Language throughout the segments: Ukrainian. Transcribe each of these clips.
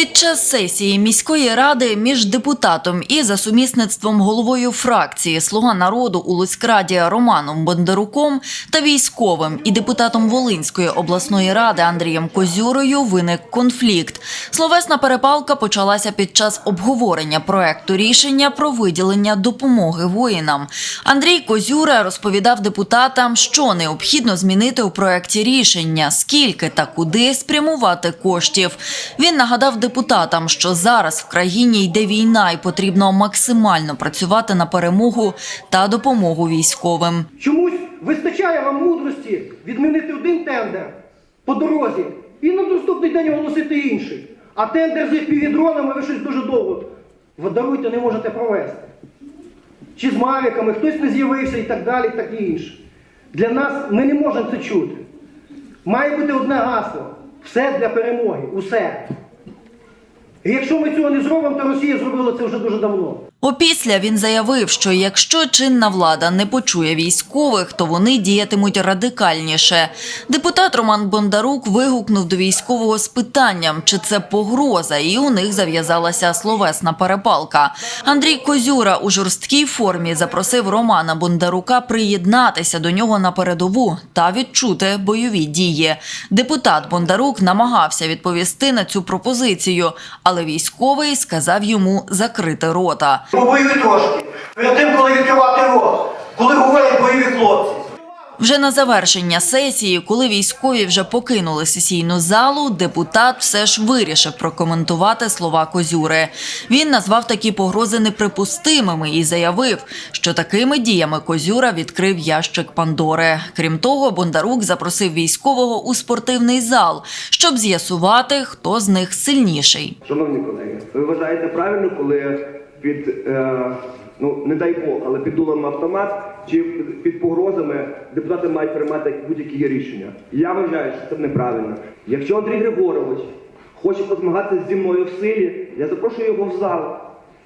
Під час сесії міської ради між депутатом і за сумісництвом головою фракції Слуга народу у Луцькраді Романом Бондаруком та військовим і депутатом Волинської обласної ради Андрієм Козюрою виник конфлікт. Словесна перепалка почалася під час обговорення проекту рішення про виділення допомоги воїнам. Андрій Козюра розповідав депутатам, що необхідно змінити у проекті рішення, скільки та куди спрямувати коштів. Він нагадав депутатам, що зараз в країні йде війна і потрібно максимально працювати на перемогу та допомогу військовим. Чомусь вистачає вам мудрості відмінити один тендер по дорозі і на наступний день оголосити інший. А тендер з півдронами ви щось дуже довго даруйте, не можете провести. Чи з мавіками, хтось не з'явився і так далі, так і інше. Для нас ми не можемо це чути. Має бути одне гасло. Все для перемоги. Усе. І якщо ми цього не зробимо, то Росія зробила це вже дуже давно. Опісля він заявив, що якщо чинна влада не почує військових, то вони діятимуть радикальніше. Депутат Роман Бондарук вигукнув до військового з питанням, чи це погроза, і у них зав'язалася словесна перепалка. Андрій Козюра у жорсткій формі запросив Романа Бондарука приєднатися до нього на передову та відчути бойові дії. Депутат Бондарук намагався відповісти на цю пропозицію, але військовий сказав йому закрити рота. Побоюй трошки. Перед тим, коли відкривати рот, коли говорять бойові хлопці. Вже на завершення сесії, коли військові вже покинули сесійну залу, депутат все ж вирішив прокоментувати слова Козюри. Він назвав такі погрози неприпустимими і заявив, що такими діями Козюра відкрив ящик Пандори. Крім того, Бондарук запросив військового у спортивний зал, щоб з'ясувати, хто з них сильніший. Шановні колеги, ви вважаєте правильно, коли під е, ну не дай Бог, але під дулом автомат чи під погрозами депутати мають приймати будь-які рішення? Я вважаю, що це неправильно. Якщо Андрій Григорович хоче позмагатися зі мною в силі, я запрошую його в зал.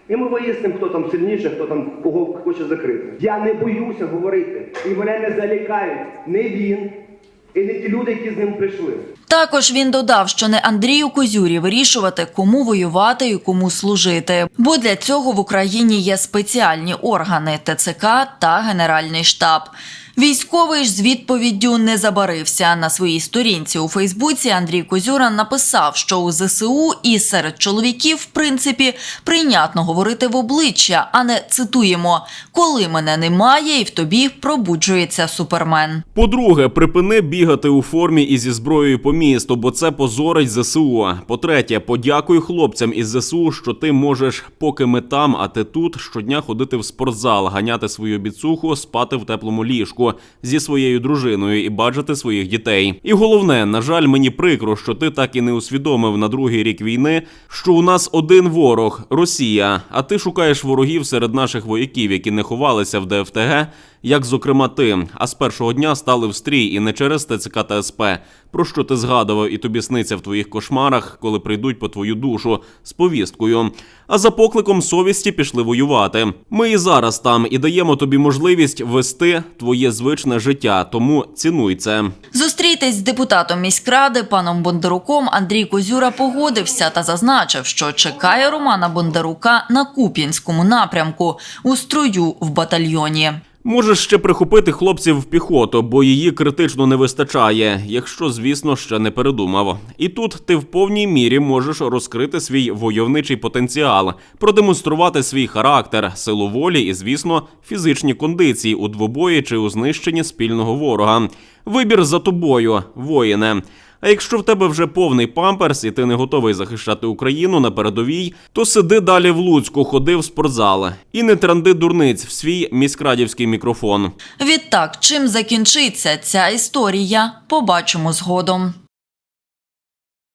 І ми вияснимо, хто там сильніше, хто там кого хоче закрити. Я не боюся говорити. І мене не залякають не він, і не ті люди, які з ним прийшли. Також він додав, що не Андрію Козюрі вирішувати, кому воювати і кому служити. Бо для цього в Україні є спеціальні органи ТЦК та Генеральний штаб. Військовий ж з відповіддю не забарився. На своїй сторінці у Фейсбуці Андрій Козюра написав, що у ЗСУ і серед чоловіків, в принципі, прийнятно говорити в обличчя, а не цитуємо: коли мене немає, і в тобі пробуджується супермен. По-друге, припини бігати у формі і зі зброєю по місту, бо це позорить ЗСУ. По-третє, подякуй хлопцям із ЗСУ, що ти можеш, поки ми там, а ти тут, щодня ходити в спортзал, ганяти свою біцуху, спати в теплому ліжку зі своєю дружиною і бачити своїх дітей. І головне, на жаль, мені прикро, що ти так і не усвідомив на другий рік війни, що у нас один ворог Росія. А ти шукаєш ворогів серед наших вояків, які не ховалися в ДФТГ, як зокрема ти, а з першого дня стали в стрій і не через ТЦК та СП, про що ти згадував і тобі сниться в твоїх кошмарах, коли прийдуть по твою душу з повісткою. А за покликом совісті пішли воювати. Ми і зараз там і даємо тобі можливість вести твоє звичне життя, тому цінуй це. Зустрітись з депутатом міськради паном Бондаруком Андрій Козюра погодився та зазначив, що чекає Романа Бондарука на Куп'янському напрямку у строю в батальйоні. Можеш ще прихопити хлопців в піхоту, бо її критично не вистачає, якщо, звісно, ще не передумав. І тут ти в повній мірі можеш розкрити свій войовничий потенціал, продемонструвати свій характер, силу волі і, звісно, фізичні кондиції у двобої чи у знищенні спільного ворога. Вибір за тобою, воїне. А якщо в тебе вже повний памперс і ти не готовий захищати Україну на передовій, то сиди далі в Луцьку, ходи в спортзал і не транди дурниць в свій міськрадівський мікрофон. Відтак, чим закінчиться ця історія, побачимо згодом.